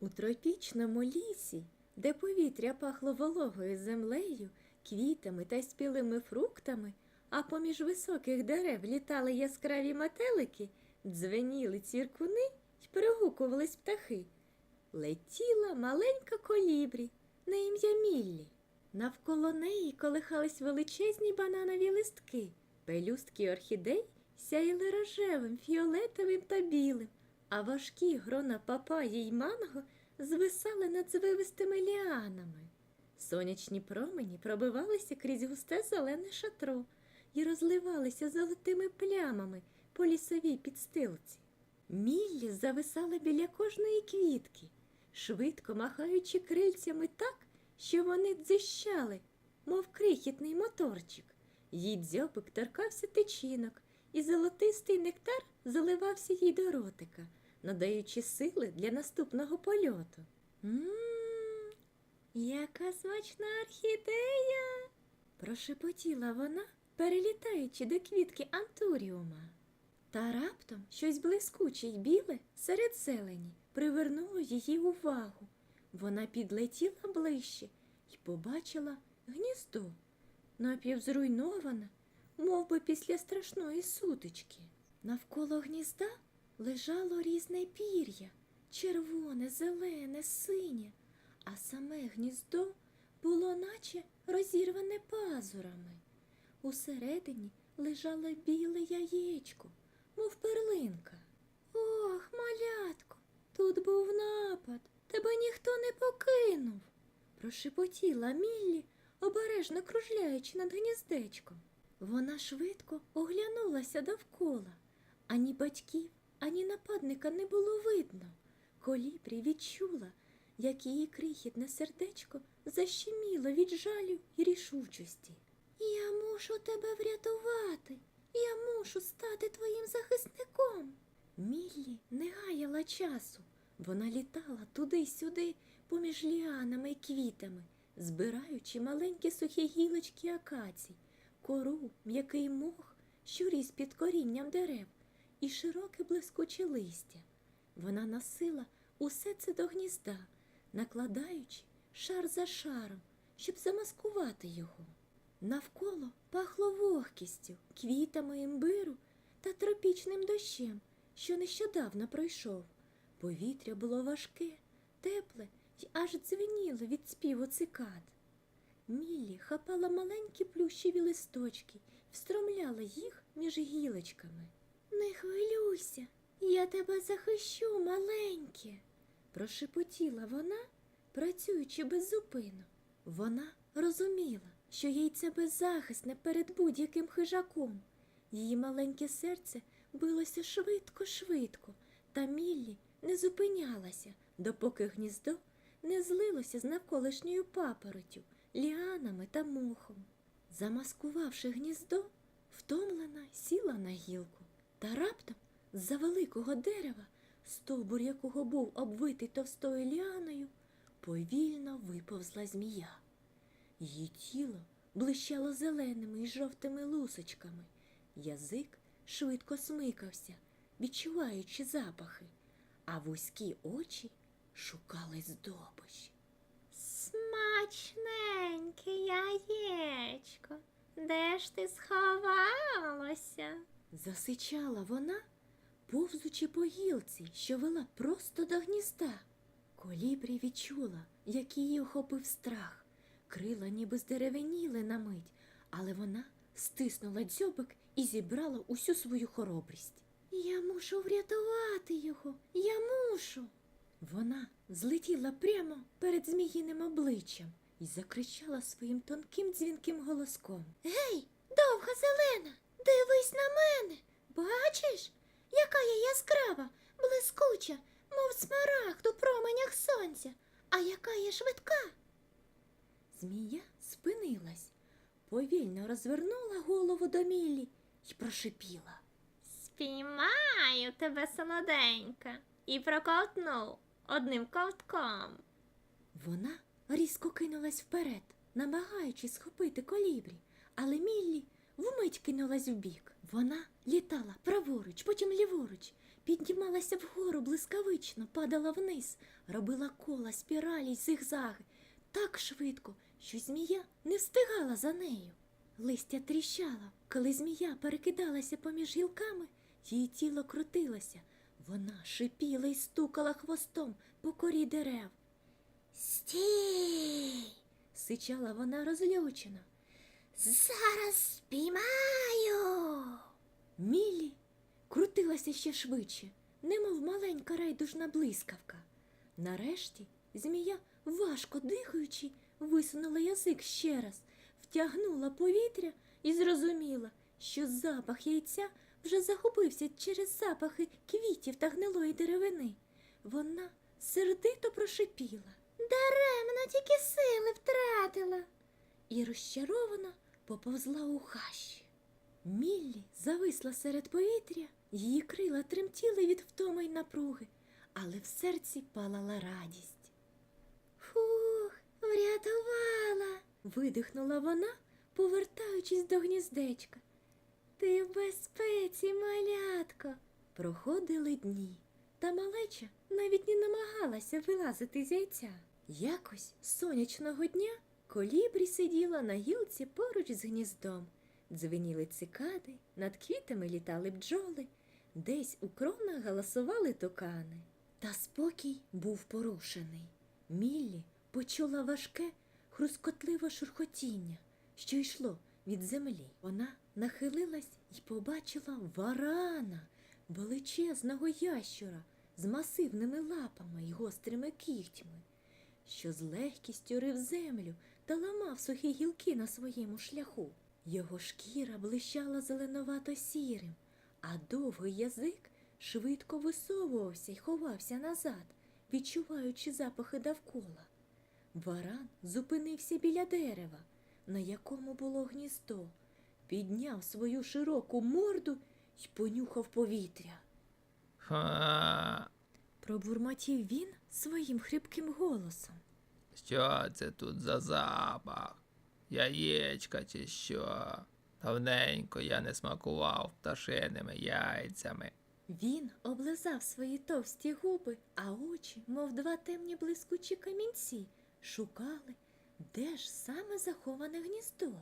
У тропічному лісі, де повітря пахло вологою землею, квітами та спілими фруктами, а поміж високих дерев літали яскраві метелики, дзвеніли цвіркуни й перегукувались птахи. Летіла маленька колібрі на ім'я Міллі. Навколо неї колихались величезні бананові листки, пелюстки орхідей сяяли рожевим, фіолетовим та білим, а важкі грона папаї й манго звисали над звивистими ліанами. Сонячні промені пробивалися крізь густе зелене шатро і розливалися золотими плямами по лісовій підстилці. Міллі зависала біля кожної квітки, швидко махаючи крильцями так, що вони дзищали, мов крихітний моторчик. Їй дзьобик торкався тичинок, і золотистий нектар заливався їй до ротика, надаючи сили для наступного польоту. Мм, яка смачна орхідея! прошепотіла вона, перелітаючи до квітки антуріума. Та раптом щось блискуче й біле серед зелені привернуло її увагу. Вона підлетіла ближче і побачила гніздо, напівзруйноване, мов би після страшної сутички. Навколо гнізда лежало різне пір'я червоне, зелене, синє, а саме гніздо було наче розірване пазурами. Усередині лежало біле яєчко, мов перлинка. Ох, малятко, тут був напад, тебе ніхто не покинув, прошепотіла Міллі, обережно кружляючи над гніздечком. Вона швидко оглянулася довкола. Ані батьків, ані нападника не було видно. Колібрі відчула, як її крихітне сердечко защеміло від жалю і рішучості. Я мушу тебе врятувати. Я мушу стати твоїм захисником. Міллі не гаяла часу. Вона літала туди-сюди, поміж ліанами й квітами, збираючи маленькі сухі гілочки акацій, кору, м'який мох, що під корінням дерев, і широке блискуче листя. Вона носила усе це до гнізда, накладаючи шар за шаром, щоб замаскувати його. Навколо пахло вогкістю, квітами імбиру та тропічним дощем, що нещодавно пройшов. Повітря було важке, тепле й аж дзвеніло від співу цикад. Міллі хапала маленькі плющеві листочки і встромляла їх між гілочками. Не хвилюйся, я тебе захищу, маленьке, прошепотіла вона, працюючи беззупинно. Вона розуміла, що їй це беззахисне перед будь-яким хижаком. Її маленьке серце билося швидко-швидко, та Міллі не зупинялася, допоки гніздо не злилося з навколишньою папоротю, ліанами та мохом. Замаскувавши гніздо, втомлена сіла на гілку, та раптом з-за великого дерева, стовбур якого був обвитий товстою ліаною, повільно виповзла змія. Її тіло блищало зеленими і жовтими лусочками. Язик швидко смикався, відчуваючи запахи, а вузькі очі шукали здобич. Смачненьке яєчко. Де ж ти сховалося? Засичала вона, повзучи по гілці, що вела просто до гнізда. Колібрі відчула, як її охопив страх. Крила ніби здеревеніли на мить, але вона стиснула дзьобик і зібрала усю свою хоробрість. Я мушу врятувати його, я мушу. Вона злетіла прямо перед зміїним обличчям і закричала своїм тонким дзвінким голоском. Гей, довга зелена, дивись на мене. Бачиш, яка я яскрава, блискуча, мов смарагд у променях сонця, а яка я швидка. Змія спинилась, повільно розвернула голову до Міллі і прошипіла. Спіймаю тебе, солоденька, і проковтну одним ковтком. Вона різко кинулась вперед, намагаючись схопити колібрі, але Міллі вмить кинулась вбік. Вона літала праворуч, потім ліворуч, піднімалася вгору блискавично, падала вниз, робила кола, спіралі й зигзаги так швидко, що змія не встигала за нею. Листя тріщало, коли змія перекидалася поміж гілками, її тіло крутилося. Вона шипіла й стукала хвостом по корі дерев. Стій! Сичала вона розлючено. Зараз спіймаю. Мілі крутилася ще швидше, немов маленька райдужна блискавка. Нарешті змія, важко дихаючи, висунула язик ще раз, втягнула повітря і зрозуміла, що запах яйця вже загубився через запахи квітів та гнилої деревини. Вона сердито прошипіла Даремно тільки сили втратила. і розчаровано поповзла у хащі. Міллі зависла серед повітря, її крила тремтіли від втоми й напруги, але в серці палала радість. Фух, врятувала. Видихнула вона, повертаючись до гніздечка. Ти в безпеці, малятко. Проходили дні, та малеча навіть не намагалася вилазити з яйця. Якось сонячного дня колібрі сиділа на гілці поруч з гніздом. Дзвеніли цикади, над квітами літали бджоли, десь у кронах галасували тукани. Та спокій був порушений. Міллі почула важке, хрускотливе шурхотіння, що йшло від землі. Вона нахилилась і побачила варана, величезного ящура з масивними лапами й гострими кігтями, що з легкістю рив землю та ламав сухі гілки на своєму шляху. Його шкіра блищала зеленовато сірим, а довгий язик швидко висовувався й ховався назад, відчуваючи запахи довкола. Варан зупинився біля дерева, на якому було гніздо, підняв свою широку морду й понюхав повітря. Ха, Пробурмотів він своїм хрипким голосом. Що це тут за запах? Яєчка чи що? Давненько я не смакував пташиними яйцями. Він облизав свої товсті губи, а очі, мов два темні блискучі камінці, шукали, де ж саме заховане гніздо.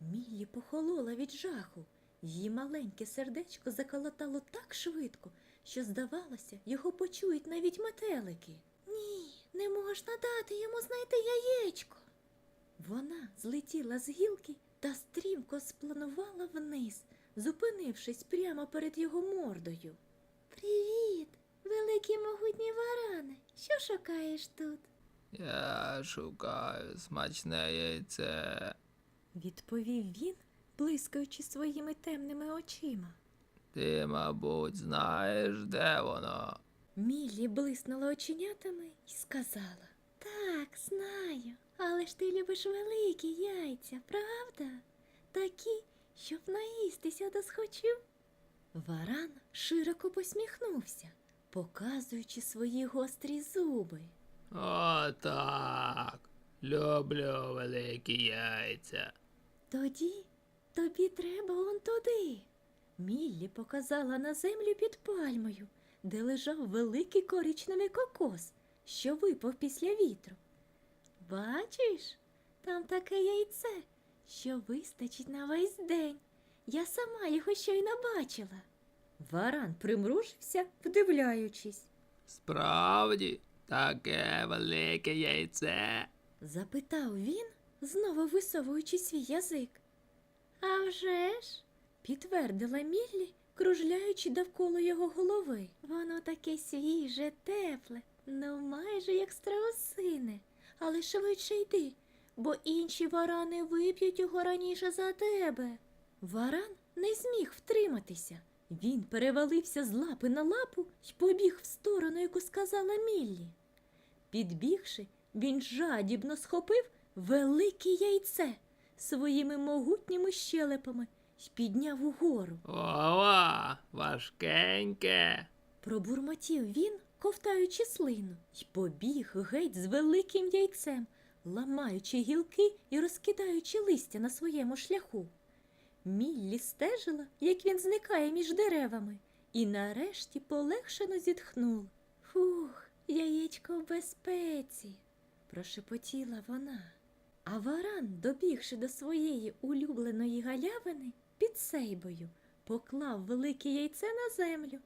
Міллі похолола від жаху. Її маленьке сердечко заколотало так швидко, що, здавалося, його почують навіть метелики. Не можна дати йому знайти яєчко. Вона злетіла з гілки та стрімко спланувала вниз, зупинившись прямо перед його мордою. Привіт, великі могутні варани. Що шукаєш тут? Я шукаю смачне яйце. Відповів він, блискаючи своїми темними очима. Ти, мабуть, знаєш, де воно? Міллі блиснула оченятами і сказала. Так, знаю. Але ж ти любиш великі яйця, правда? Такі, щоб наїстися досхочу. Варан широко посміхнувся, показуючи свої гострі зуби. О, так. Люблю великі яйця. Тоді тобі треба он туди. Міллі показала на землю під пальмою, де лежав великий коричневий кокос, що випав після вітру. Бачиш, там таке яйце, що вистачить на весь день. Я сама його щойно бачила. Варан примружився, вдивляючись. Справді, таке велике яйце. Запитав він, знову висовуючи свій язик. А вже ж, Підтвердила Міллі, кружляючи довкола його голови. воно таке свіже, тепле, ну майже як страусине. Але швидше йди, бо інші варани вип'ють його раніше за тебе. Варан не зміг втриматися. Він перевалився з лапи на лапу й побіг в сторону, яку сказала Міллі. Підбігши, він жадібно схопив велике яйце своїми могутніми щелепами й підняв угору. Ова, важкеньке. Пробурмотів він, ковтаючи слину, й побіг геть з великим яйцем, ламаючи гілки і розкидаючи листя на своєму шляху. Міллі стежила, як він зникає між деревами, і нарешті полегшено зітхнув. Фух, яєчко в безпеці, прошепотіла вона. А варан, добігши до своєї улюбленої галявини під сейбою, поклав велике яйце на землю.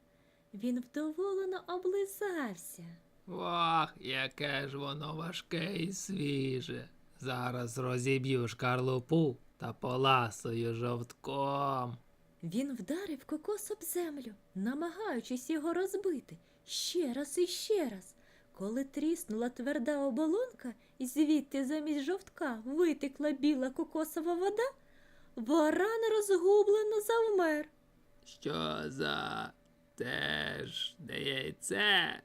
Він вдоволено облизався. Ох, яке ж воно важке і свіже. Зараз розіб'ю шкарлупу та поласую жовтком. Він вдарив кокос об землю, намагаючись його розбити ще раз і ще раз. Коли тріснула тверда оболонка, і звідти замість жовтка витекла біла кокосова вода, варан розгублено завмер. Що за теж не яйце?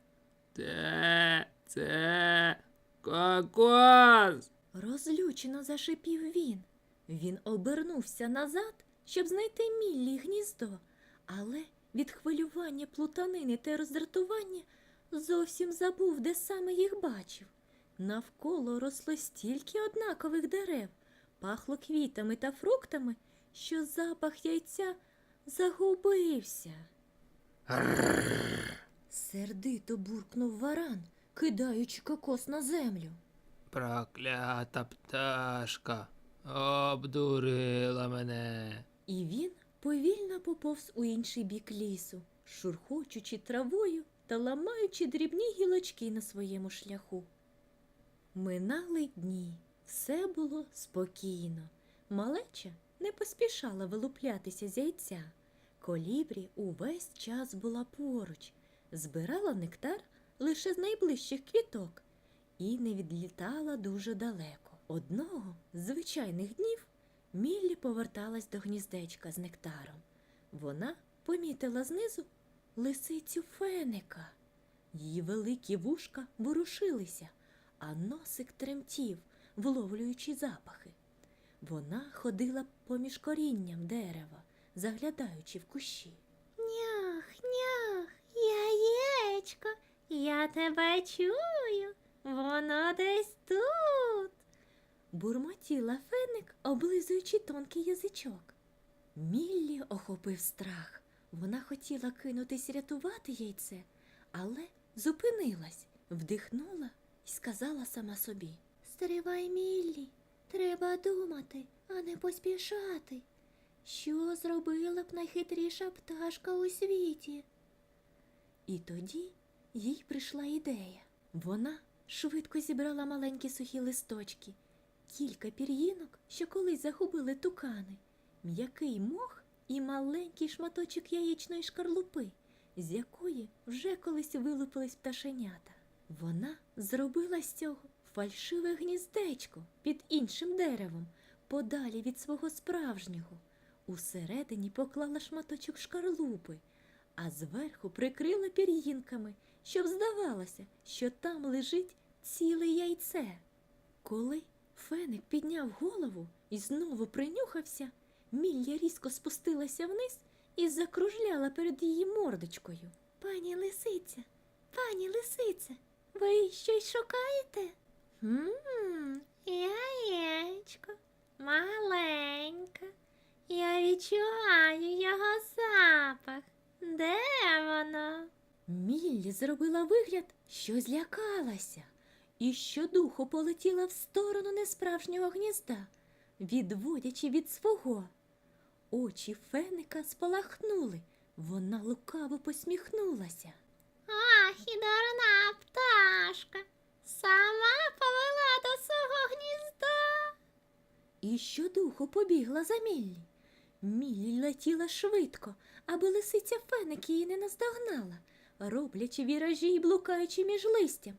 Те це кокос. Розлючено зашипів він. Він обернувся назад, щоб знайти Міллі гніздо, але від хвилювання плутанини та роздратування зовсім забув, де саме їх бачив. Навколо росло стільки однакових дерев, пахло квітами та фруктами, що запах яйця загубився. Сердито буркнув варан, кидаючи кокос на землю. Проклята пташка обдурила мене. І він повільно поповз у інший бік лісу, шурхочучи травою та ламаючи дрібні гілочки на своєму шляху. Минали дні, все було спокійно. Малеча не поспішала вилуплятися з яйця. Колібрі увесь час була поруч, збирала нектар лише з найближчих квіток і не відлітала дуже далеко. Одного з звичайних днів Міллі поверталась до гніздечка з нектаром. Вона помітила знизу лисицю феника. Її великі вушка ворушилися, а носик тремтів, вловлюючи запахи. Вона ходила поміж корінням дерева, заглядаючи в кущі. Нях, нях, яєчко, я тебе чую. Воно десь тут. Бурмотіла феник, облизуючи тонкий язичок. Міллі охопив страх. Вона хотіла кинутись рятувати яйце, але зупинилась, вдихнула і сказала сама собі. Стривай, Міллі, треба думати, а не поспішати. Що зробила б найхитріша пташка у світі? І тоді їй прийшла ідея. Вона швидко зібрала маленькі сухі листочки, кілька пір'їнок, що колись загубили тукани, м'який мох і маленький шматочок яєчної шкарлупи, з якої вже колись вилупились пташенята. Вона зробила з цього фальшиве гніздечко під іншим деревом, подалі від свого справжнього. Усередині поклала шматочок шкарлупи, а зверху прикрила пір'їнками, щоб здавалося, що там лежить ціле яйце. Коли феник підняв голову і знову принюхався, Мілля різко спустилася вниз і закружляла перед її мордочкою. Пані лисиця, пані лисиця, ви щось шукаєте? Мм, яєчко, маленьке. Я відчуваю його запах. Де воно? Міллі зробила вигляд, що злякалася, і щодуху полетіла в сторону несправжнього гнізда, відводячи від свого. Очі феника спалахнули, вона лукаво посміхнулася. Ах, і дурна пташка. Сама повела до свого гнізда. І щодуху побігла за Міллі. Міллі летіла швидко, аби лисиця феник її не наздогнала, роблячи віражі й блукаючи між листям.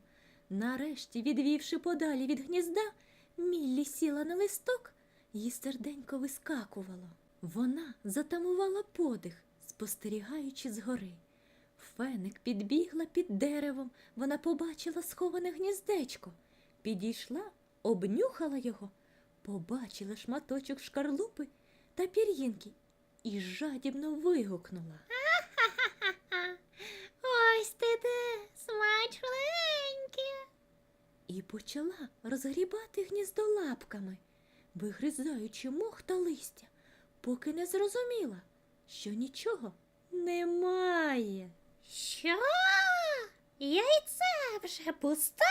Нарешті, відвівши подалі від гнізда, Міллі сіла на листок, її серденько вискакувало. Вона затамувала подих, спостерігаючи згори. Феник підбігла під деревом, вона побачила сховане гніздечко, підійшла, обнюхала його, побачила шматочок шкарлупи та пір'їнки і жадібно вигукнула. Ось ти де, смачненьке. і почала розгрібати гніздо лапками, вигризаючи мох та листя, поки не зрозуміла, що нічого немає. Що? Яйце вже пусте.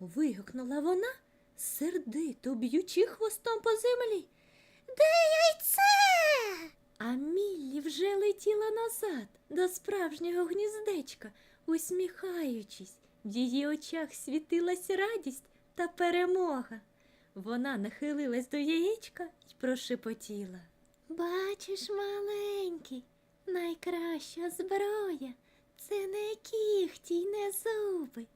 Вигукнула вона, сердито б'ючи хвостом по землі. Де яйце? А Міллі вже летіла назад до справжнього гніздечка, усміхаючись. В її очах світилась радість та перемога. Вона нахилилась до яєчка й прошепотіла. Бачиш, маленький, найкраща зброя це не кіхті й не зуби,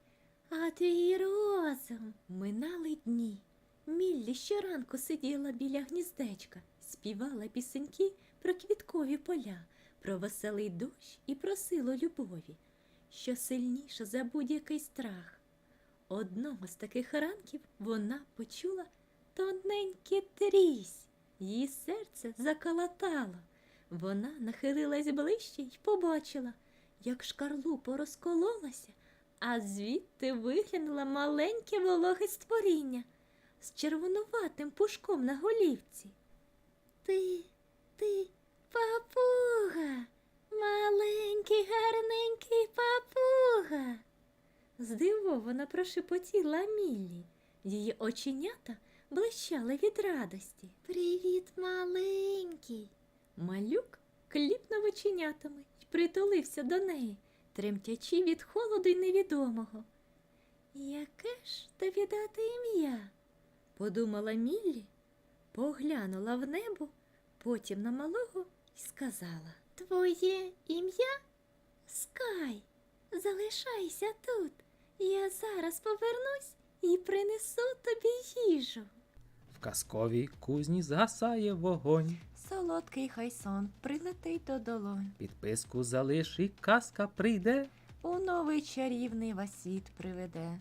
а твій розум. Минали дні. Міллі щоранку сиділа біля гніздечка, співала пісеньки про квіткові поля, про веселий дощ і про силу любові, що сильніша за будь-який страх. Одного з таких ранків вона почула тоненький трісь. Її серце заколотало. Вона нахилилась ближче й побачила, як шкарлупа розкололася, а звідти виглянуло маленьке вологе створіння з червонуватим пушком на голівці. Ти, ти, папуга, маленький гарненький папуга. Здивовано прошепотіла Міллі. Її оченята блищали від радості. Привіт, маленький. Малюк кліпнув оченятами й притулився до неї, тремтячи від холоду й невідомого. Яке ж тобі дати ім'я? подумала Міллі, поглянула в небо, потім на малого й сказала. Твоє ім'я Скай. Залишайся тут. Я зараз повернусь і принесу тобі їжу. В казковій кузні згасає вогонь. Солодкий хай сон прилетить до долонь. Підписку залиш і казка прийде. У новий чарівний вас світ приведе.